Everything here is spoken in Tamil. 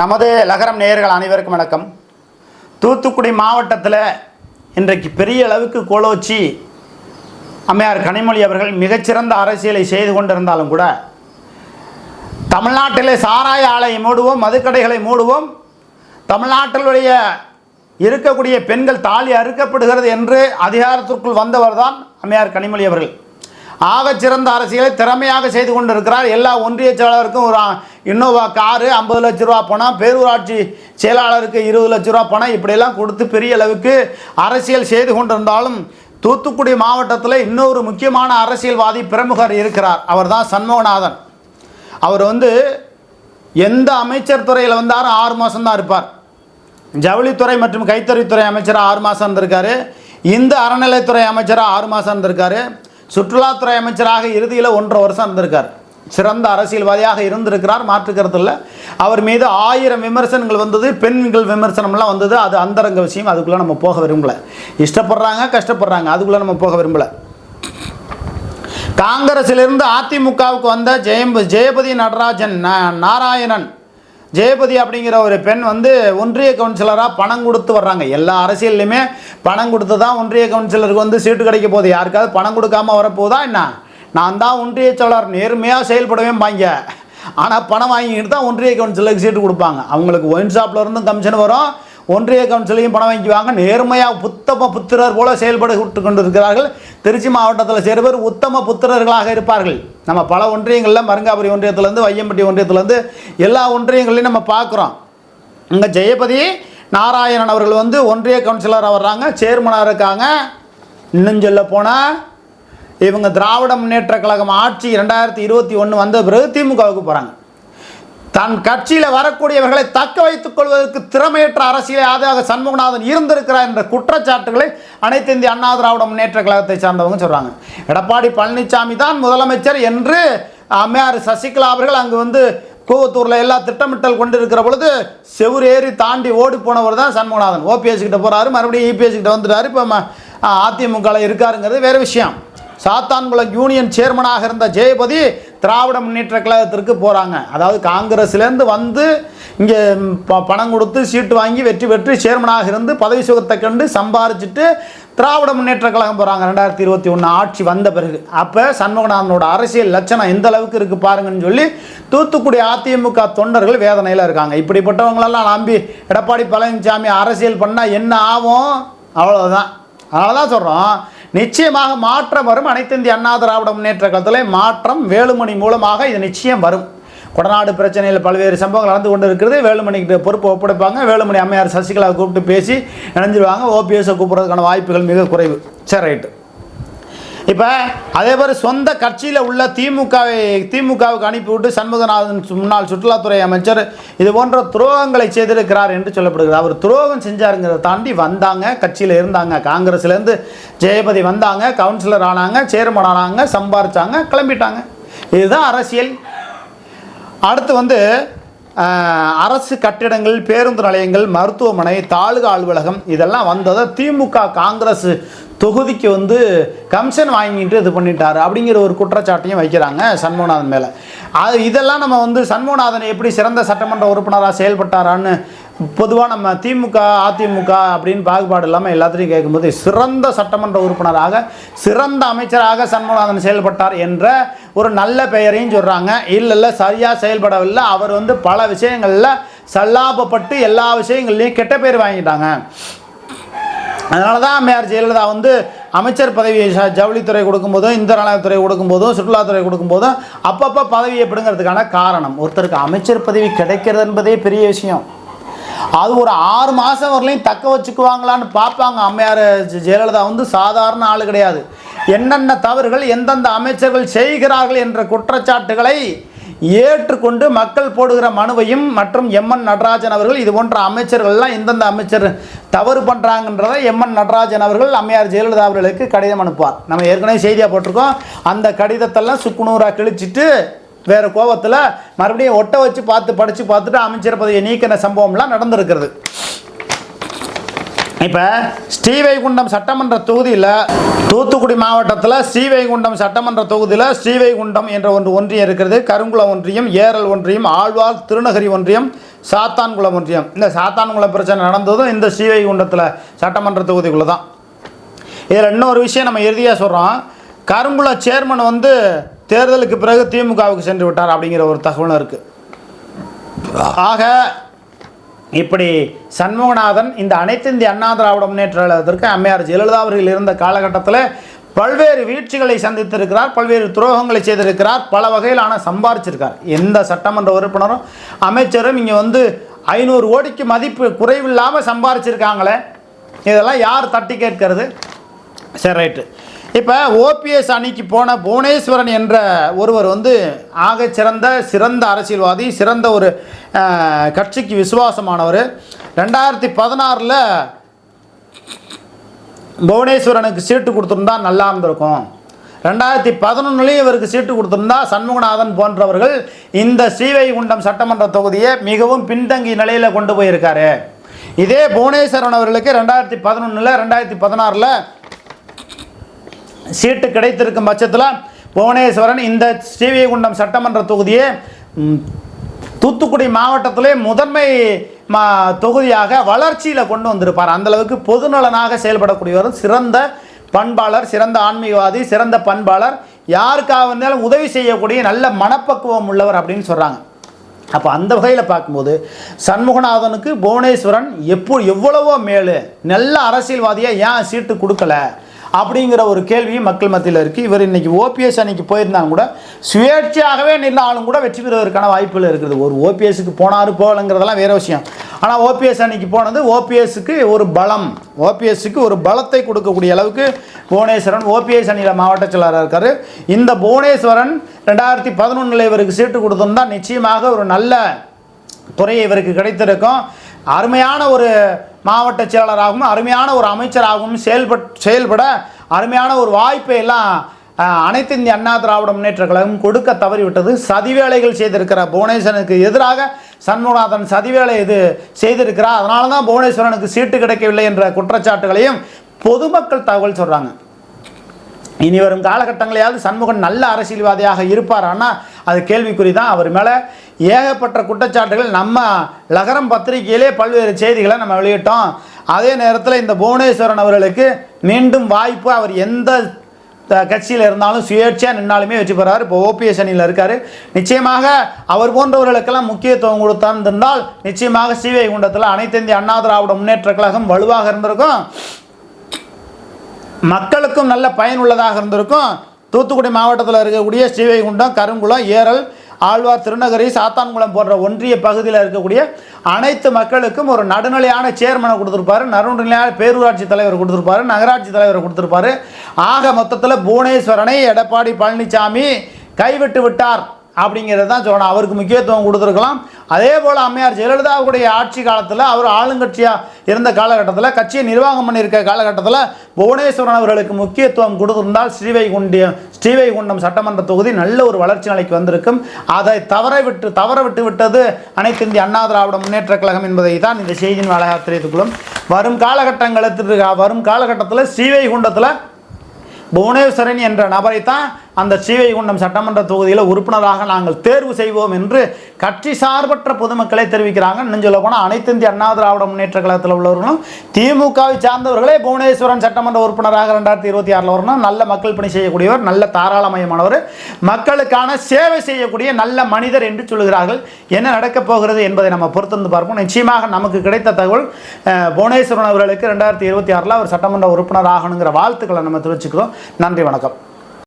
நமது லகரம் நேயர்கள் அனைவருக்கும் வணக்கம். தூத்துக்குடி மாவட்டத்தில் இன்றைக்கு பெரிய அளவுக்கு கோலோச்சி அம்மையார் கனிமொழி அவர்கள் மிகச்சிறந்த அரசியலை செய்து கொண்டிருந்தாலும் கூட தமிழ்நாட்டிலே சாராய ஆலை மூடுவோம் மதுக்கடைகளை மூடுவோம் தமிழ்நாட்டிலுடைய இருக்கக்கூடிய பெண்கள் தாலி அறுக்கப்படுகிறது என்று அதிகாரத்திற்குள் வந்தவர் தான் அம்மையார் கனிமொழி அவர்கள். ஆகச்சிறந்த அரசியலை திறமையாக செய்து கொண்டிருக்கிறார். எல்லா ஒன்றிய செயலாளருக்கும் ஒரு இன்னோவா காரு ஐம்பது லட்ச ரூபா பணம் பேரூராட்சி செயலாளருக்கு இருபது லட்ச ரூபா பணம் இப்படியெல்லாம் கொடுத்து பெரிய அளவுக்கு அரசியல் செய்து கொண்டிருந்தாலும் தூத்துக்குடி மாவட்டத்தில் இன்னொரு முக்கியமான அரசியல்வாதி பிரமுகர் இருக்கிறார். அவர் தான் சண்முகநாதன். அவர் வந்து எந்த அமைச்சர் துறையில் வந்தாலும் ஆறு மாதம் தான் இருப்பார். ஜவுளித்துறை மற்றும் கைத்தறித்துறை அமைச்சராக ஆறு மாதம் இருந்திருக்காரு. இந்த அறநிலைத்துறை அமைச்சராக ஆறு மாதம் இருந்திருக்காரு. சுற்றுலாத்துறை அமைச்சராக இறுதியில் ஒன்றரை வருஷம் இருந்திருக்கார். சிறந்த அரசியல்வாதியாக இருந்திருக்கிறார் மாற்றுக்கிறது இல்லை. அவர் மீது ஆயிரம் விமர்சனங்கள் வந்தது பெண்கள் விமர்சனம்லாம் வந்தது. அது அந்தரங்க விஷயம் அதுக்குள்ளே நம்ம போக விரும்பல. இஷ்டப்படுறாங்க கஷ்டப்படுறாங்க அதுக்குள்ளே நம்ம போக விரும்பல. காங்கிரஸிலிருந்து அதிமுகவுக்கு வந்த ஜெயம் ஜெயபதி நடராஜன் நாராயணன் ஜெயபதி அப்படிங்கிற ஒரு பெண் வந்து ஒன்றிய கவுன்சிலராக பணம் கொடுத்து வர்றாங்க. எல்லா அரசியல்லையுமே பணம் கொடுத்து தான் ஒன்றிய கவுன்சிலருக்கு வந்து சீட்டு கிடைக்க போகுது. யாருக்காவது பணம் கொடுக்காம வரப்போகுதா என்ன? நான் தான் ஒன்றிய செயலாளர். நேர்மையாக செயல்படவே பாங்க ஆனால் பணம் வாங்கிக்கிட்டு தான் ஒன்றிய கவுன்சிலருக்கு சீட்டு கொடுப்பாங்க. அவங்களுக்கு ஒயின் ஷாப்லேருந்தும் கமிஷன் வரும். ஒன்றிய கவுன்சிலையும் பணம் வாங்கிக்குவாங்க நேர்மையாக புத்தம புத்திரர் போல செயல்பட்டு கொண்டிருக்கிறார்கள். திருச்சி மாவட்டத்தில் சேர்வர் உத்தம புத்திரர்களாக இருப்பார்கள். நம்ம பல ஒன்றியங்களில் மருங்காபுரி ஒன்றியத்திலேருந்து வையம்பட்டி ஒன்றியத்திலேருந்து எல்லா ஒன்றியங்களையும் நம்ம பார்க்குறோம். இங்கே ஜெயபதி நாராயணன் அவர்கள் வந்து ஒன்றிய கவுன்சிலராக வர்றாங்க சேர்மனாக இருக்காங்க. இன்னும் சொல்ல போனால் இவங்க திராவிட முன்னேற்ற கழகம் ஆட்சி ரெண்டாயிரத்தி இருபத்தி ஒன்று வந்த பிறகு திமுகவுக்கு போகிறாங்க தன் கட்சியில் வரக்கூடியவர்களை தக்க வைத்துக் கொள்வதற்கு திறமையற்ற அரசியலை ஆதரவாக சண்முகநாதன் இருந்திருக்கிறார் என்ற குற்றச்சாட்டுகளை அனைத்து இந்திய அண்ணா திராவிட முன்னேற்ற கழகத்தை சார்ந்தவங்க சொல்கிறாங்க எடப்பாடி பழனிசாமி தான் முதலமைச்சர் என்று அம்மையார் சசிகலா அவர்கள் அங்கு வந்து கூவத்தூரில் எல்லா திட்டமிட்டல் கொண்டு இருக்கிற பொழுது செவுரு ஏறி தாண்டி ஓடி போனவர் தான் சண்முகநாதன். ஓபிஎஸ் கிட்ட போகிறாரு மறுபடியும் இபிஎஸ் கிட்ட வந்துட்டாரு. இப்போ அதிமுகவில் இருக்காருங்கிறது வேறு விஷயம். சாத்தான்குளம் யூனியன் சேர்மனாக இருந்த ஜெயபதி திராவிட முன்னேற்ற கழகத்திற்கு போகிறாங்க அதாவது காங்கிரஸ்லேருந்து வந்து இங்கே ப பணம் கொடுத்து சீட்டு வாங்கி வெற்றி பெற்று சேர்மனாக இருந்து பதவி சுகத்தை கண்டு சம்பாரிச்சிட்டு திராவிட முன்னேற்ற கழகம் போகிறாங்க ரெண்டாயிரத்தி இருபத்தி ஒன்று ஆட்சி வந்த பிறகு. அப்போ சண்முகநாதனோட அரசியல் லட்சணம் எந்த அளவுக்கு இருக்குது பாருங்கன்னு சொல்லி தூத்துக்குடி அதிமுக தொண்டர்கள் வேதனையில் இருக்காங்க. இப்படிப்பட்டவங்களெல்லாம் நம்பி எடப்பாடி பழனிசாமி அரசியல் பண்ணால் என்ன ஆகும்? அவ்வளோதான் அதனால தான் சொல்கிறோம் நிச்சயமாக மாற்றம் வரும். அனைத்து இந்திய அண்ணா திராவிட முன்னேற்ற கழகத்தில் மாற்றம் வேலுமணி மூலமாக இது நிச்சயம் வரும். கொடநாடு பிரச்சனையில் பல்வேறு சம்பவங்கள் நடந்து கொண்டு இருக்கிறது வேலுமணிக்கிட்ட பொறுப்பு ஒப்படைப்பாங்க. வேலுமணி அம்மையார் சசிகலா கூப்பிட்டு பேசி இணைஞ்சிருவாங்க. ஓபிஎஸ்ஸை கூப்பிட்றதுக்கான வாய்ப்புகள் மிக குறைவு. சரி ரைட்டு. இப்போ அதே மாதிரி சொந்த கட்சியில் உள்ள திமுகவை திமுகவுக்கு அனுப்பிவிட்டு சண்முகநாதன் முன்னாள் சுற்றுலாத்துறை அமைச்சர் இது போன்ற துரோகங்களை செய்திருக்கிறார் என்று சொல்லப்படுகிறது. அவர் துரோகம் செஞ்சாருங்கிறத தாண்டி வந்தாங்க கட்சியில் இருந்தாங்க. காங்கிரஸ்லேருந்து ஜெயபதி வந்தாங்க கவுன்சிலர் ஆனாங்க சேர்மன் ஆனாங்க சம்பாரிச்சாங்க கிளம்பிட்டாங்க. இதுதான் அரசியல். அடுத்து வந்து அரசு கட்டிடங்கள் பேருந்து நிலையங்கள் மருத்துவமனை தாலுகா அலுவலகம் இதெல்லாம் வந்ததை திமுக காங்கிரஸ் தொகுதிக்கு வந்து கமிஷன் வாங்கிட்டு இது பண்ணிட்டாரு அப்படிங்கிற ஒரு குற்றச்சாட்டையும் வைக்கிறாங்க சண்முகநாதன் மேலே. அது இதெல்லாம் நம்ம வந்து சண்முகநாதன் எப்படி சிறந்த சட்டமன்ற உறுப்பினராக செயல்பட்டாரான்னு பொதுவாக நம்ம திமுக அதிமுக அப்படின்னு பாகுபாடு இல்லாமல் எல்லாத்தையும் கேட்கும்போது சிறந்த சட்டமன்ற உறுப்பினராக சிறந்த அமைச்சராக சண்முகநாதன் செயல்பட்டார் என்ற ஒரு நல்ல பெயரையும் சொல்கிறாங்க இல்லை இல்லை சரியாக செயல்படவில்லை. அவர் வந்து பல விஷயங்களில் சல்லாபப்பட்டு எல்லா விஷயங்கள்லையும் கெட்ட பேர் வாங்கிட்டாங்க. அதனால தான் அம்மையார் ஜெயலலிதா வந்து அமைச்சர் பதவி ஜவுளித்துறை கொடுக்கும்போதும் இந்த நலத்துறை கொடுக்கும்போதும் சுற்றுலாத்துறை கொடுக்கும்போதும் அப்பப்போ பதவியை பிடுங்கிறதுக்கான காரணம். ஒருத்தருக்கு அமைச்சர் பதவி கிடைக்கிறது என்பதே பெரிய விஷயம். அது ஒரு ஆறு மாதம் வரலையும் தக்க வச்சுக்குவாங்களான்னு பார்ப்பாங்க. அம்மையார் ஜெயலலிதா வந்து சாதாரண ஆள் கிடையாது. என்னென்ன தவறுகள் எந்தெந்த அமைச்சர்கள் செய்கிறார்கள் என்ற குற்றச்சாட்டுகளை ஏற்றுக்கொண்டு மக்கள் போடுகிற மனுவையும் மற்றும் எம்என் நடராஜன் அவர்கள் இது போன்ற அமைச்சர்கள்லாம் எந்தெந்த அமைச்சர் தவறு பண்ணுறாங்கன்றதை எம்என் நடராஜன் அவர்கள் அம்மையார் ஜெயலலிதா அவர்களுக்கு கடிதம் அனுப்புவார். நம்ம ஏற்கனவே செய்தியாக போட்டிருக்கோம். அந்த கடிதத்தெல்லாம் சுக்குநூறாக கிழிச்சிட்டு வேறு கோபத்தில் மறுபடியும் ஒட்டை வச்சு பார்த்து படித்து பார்த்துட்டு அமைச்சர் பதவியை நீக்கின சம்பவம்லாம் நடந்திருக்கிறது. இப்போ ஸ்ரீவைகுண்டம் சட்டமன்ற தொகுதியில் தூத்துக்குடி மாவட்டத்தில் ஸ்ரீவைகுண்டம் சட்டமன்ற தொகுதியில் ஸ்ரீவைகுண்டம் என்ற ஒன்று ஒன்றியம் இருக்கிறது. கருங்குளம் ஒன்றியம் ஏரல் ஒன்றியம் ஆழ்வார் திருநகரி ஒன்றியம் சாத்தான்குளம் ஒன்றியம். இந்த சாத்தான்குளம் பிரச்சனை நடந்ததும் இந்த ஸ்ரீவைகுண்டத்தில் சட்டமன்ற தொகுதிக்குள்ளே தான் இதில் இன்னொரு விஷயம் நம்ம இறுதியாக சொல்கிறோம் கருங்குள சேர்மன் வந்து தேர்தலுக்கு பிறகு திமுகவுக்கு சென்று விட்டார் அப்படிங்கிற ஒரு தகவலும் இருக்குது ஆக இப்படி சண்முகநாதன் இந்த அனைத்து இந்திய அண்ணா திராவிட முன்னேற்ற கழகத்திற்கு அம்மையார் ஜெயலலிதா அவர்கள் இருந்த காலகட்டத்தில் பல்வேறு வீழ்ச்சிகளை சந்தித்திருக்கிறார் பல்வேறு துரோகங்களை செய்திருக்கிறார் பல வகையிலான சம்பாரிச்சிருக்கார். எந்த சட்டமன்ற உறுப்பினரும் அமைச்சரும் இங்கே வந்து ஐநூறு கோடிக்கு மதிப்பு குறைவில்லாமல் சம்பாரிச்சிருக்காங்களே. இதெல்லாம் யார் தட்டி கேட்கறது? சரி ரைட்டு. இப்போ ஓபிஎஸ் அணிக்கு போன புவனேஸ்வரன் என்ற ஒருவர் வந்து ஆக சிறந்த சிறந்த அரசியல்வாதி சிறந்த ஒரு கட்சிக்கு விசுவாசமானவர். ரெண்டாயிரத்தி பதினாறில் புவனேஸ்வரனுக்கு சீட்டு கொடுத்துருந்தா நல்லா இருந்திருக்கும். ரெண்டாயிரத்தி பதினொன்றுலேயும் இவருக்கு சீட்டு கொடுத்துருந்தா சண்முகநாதன் போன்றவர்கள் இந்த ஸ்ரீவைகுண்டம் சட்டமன்ற தொகுதியை மிகவும் பின்தங்கிய நிலையில் கொண்டு போயிருக்காரு. இதே புவனேஸ்வரன் அவர்களுக்கு ரெண்டாயிரத்தி பதினொன்றில் ரெண்டாயிரத்தி பதினாறில் சீட்டு கிடைத்திருக்கும் பட்சத்தில் புவனேஸ்வரன் இந்த ஸ்ரீவைகுண்டம் சட்டமன்ற தொகுதியை தூத்துக்குடி மாவட்டத்திலே முதன்மை மா தொகுதியாக வளர்ச்சியில் கொண்டு வந்திருப்பார். அந்தளவுக்கு பொதுநலனாக செயல்படக்கூடியவர் சிறந்த பண்பாளர் சிறந்த ஆன்மீகவாதி சிறந்த பண்பாளர் யாருக்காக வந்தாலும் உதவி செய்யக்கூடிய நல்ல மனப்பக்குவம் உள்ளவர் அப்படின்னு சொல்கிறாங்க அப்போ அந்த வகையில் பார்க்கும்போது சண்முகநாதனுக்கு புவனேஸ்வரன் எப்போ எவ்வளவோ மேலு நல்ல அரசியல்வாதியாக ஏன் சீட்டு கொடுக்கல? அப்படிங்கிற ஒரு கேள்வியும் மக்கள் மத்தியில் இருக்குது இவர் இன்னைக்கு ஓபிஎஸ் அன்னைக்கு போயிருந்தாலும் கூட சுயேட்சையாகவே நின்றாலும் கூட வெற்றி பெறுவதற்கான வாய்ப்புகள் இருக்குது. ஒரு ஓபிஎஸ்க்கு போனார் போகலங்கிறதெல்லாம் வேற விஷயம். ஆனால் ஓபிஎஸ் அன்னைக்கு போனது ஓபிஎஸ்க்கு ஒரு பலம். ஓபிஎஸ்க்கு ஒரு பலத்தை கொடுக்கக்கூடிய அளவுக்கு புவனேஸ்வரன் ஓபிஎஸ் அணியில் மாவட்ட செயலாளராக இருக்கார். இந்த புவனேஸ்வரன் ரெண்டாயிரத்தி பதினொன்றில் இவருக்கு சீட்டு கொடுத்தோம்னா நிச்சயமாக ஒரு நல்ல துறை இவருக்கு கிடைத்திருக்கும். அருமையான ஒரு மாவட்ட செயலாளராகவும் அருமையான ஒரு அமைச்சராகவும் செயல்பட் செயல்பட அருமையான ஒரு வாய்ப்பை எல்லாம் அனைத்து இந்திய அண்ணா திராவிட முன்னேற்ற கழகம் கொடுக்க தவறிவிட்டது. சதிவேலைகள் செய்திருக்கிற புவனேஸ்வரனுக்கு எதிராக சண்முகநாதன் சதிவேலை இது செய்திருக்கிறார். அதனால தான் புவனேஸ்வரனுக்கு சீட்டு கிடைக்கவில்லை என்ற குற்றச்சாட்டுகளையும் பொதுமக்கள் தகவல் சொல்கிறாங்க இனி வரும் காலகட்டங்களையாவது சண்முகன் நல்ல அரசியல்வாதியாக இருப்பார். ஆனால் அது கேள்விக்குறி தான் அவர் மேலே ஏகப்பட்ட குற்றச்சாட்டுகள் நம்ம லகரம் பத்திரிகையிலே பல்வேறு செய்திகளை நம்ம வெளியிட்டோம். அதே நேரத்தில் இந்த புவனேஸ்வரன் அவர்களுக்கு மீண்டும் வாய்ப்பு அவர் எந்த த- கட்சியில் இருந்தாலும் சுயேட்சையாக நின்னாலுமே வெற்றி பெறார். இப்போ ஓபிஎஸ் அணியில் இருக்கார். நிச்சயமாக அவர் போன்றவர்களுக்கெல்லாம் முக்கியத்துவம் கொடுத்திருந்தால் நிச்சயமாக ஸ்ரீவைகுண்டத்தில் அனைத்து இந்திய அண்ணா திராவிட முன்னேற்ற கழகம் வலுவாக இருந்திருக்கும். மக்களுக்கும் நல்ல பயனுள்ளதாக இருந்திருக்கும். தூத்துக்குடி மாவட்டத்தில் இருக்கக்கூடிய ஸ்ரீவைகுண்டம் கருங்குளம் ஏரல் ஆழ்வார் திருநகரி சாத்தான்குளம் போன்ற ஒன்றிய பகுதியில் இருக்கக்கூடிய அனைத்து மக்களுக்கும் ஒரு நடுநிலையான சேர்மனை கொடுத்துருப்பாரு. நடுநிலையான பேரூராட்சி தலைவர் கொடுத்துருப்பாரு. நகராட்சி தலைவர் கொடுத்துருப்பாரு. ஆக மொத்தத்தில் புவனேஸ்வரனை எடப்பாடி பழனிசாமி கைவிட்டு விட்டார். அப்படிங்கிறது தான் சொல்லணும் அவருக்கு முக்கியத்துவம் கொடுத்துருக்கலாம். அதே போல் அம்மையார் ஜெயலலிதாவுடைய ஆட்சி காலத்தில் அவர் ஆளுங்கட்சியாக இருந்த காலகட்டத்தில் கட்சியை நிர்வாகம் பண்ணியிருக்க காலகட்டத்தில் புவனேஸ்வரன் அவர்களுக்கு முக்கியத்துவம் கொடுத்திருந்தால் ஸ்ரீவைகுண்டியம் ஸ்ரீவைகுண்டம் சட்டமன்ற தொகுதி நல்ல ஒரு வளர்ச்சி நிலைக்கு வந்திருக்கும். அதை தவற விட்டு தவற விட்டு விட்டது அனைத்து இந்திய அண்ணா திராவிட முன்னேற்ற கழகம் என்பதை தான் இந்த செய்தியின் வாயிலாக தெரிவித்துக்கொள்ளும் வரும் காலகட்டங்களுக்கு வரும் காலகட்டத்தில் ஸ்ரீவைகுண்டத்தில் புவனேஸ்வரன் என்ற நபரை தான் அந்த ஸ்ரீவைகுண்டம் சட்டமன்ற தொகுதியில் உறுப்பினராக நாங்கள் தேர்வு செய்வோம் என்று கட்சி சார்பற்ற பொதுமக்களே தெரிவிக்கிறாங்க. இன்னும் சொல்ல போனால் அனைத்து இந்திய அண்ணா திராவிட முன்னேற்ற கழகத்தில் உள்ளவர்களும் திமுகவை சார்ந்தவர்களே புவனேஸ்வரன் சட்டமன்ற உறுப்பினராக ரெண்டாயிரத்தி இருபத்தி ஆறில் வரணும். நல்ல மக்கள் பணி செய்யக்கூடியவர் நல்ல தாராளமயமானவர் மக்களுக்கான சேவை செய்யக்கூடிய நல்ல மனிதர் என்று சொல்கிறார்கள் என்ன நடக்கப் போகிறது என்பதை நம்ம பொறுத்திருந்து பார்ப்போம். நிச்சயமாக நமக்கு கிடைத்த தகவல் புவனேஸ்வரன் அவர்களுக்கு ரெண்டாயிரத்தி இருபத்தி ஆறில் அவர் சட்டமன்ற உறுப்பினர் ஆகணுங்கிற வாழ்த்துக்களை நம்ம தெரிவிச்சுக்கிறோம். நன்றி வணக்கம்.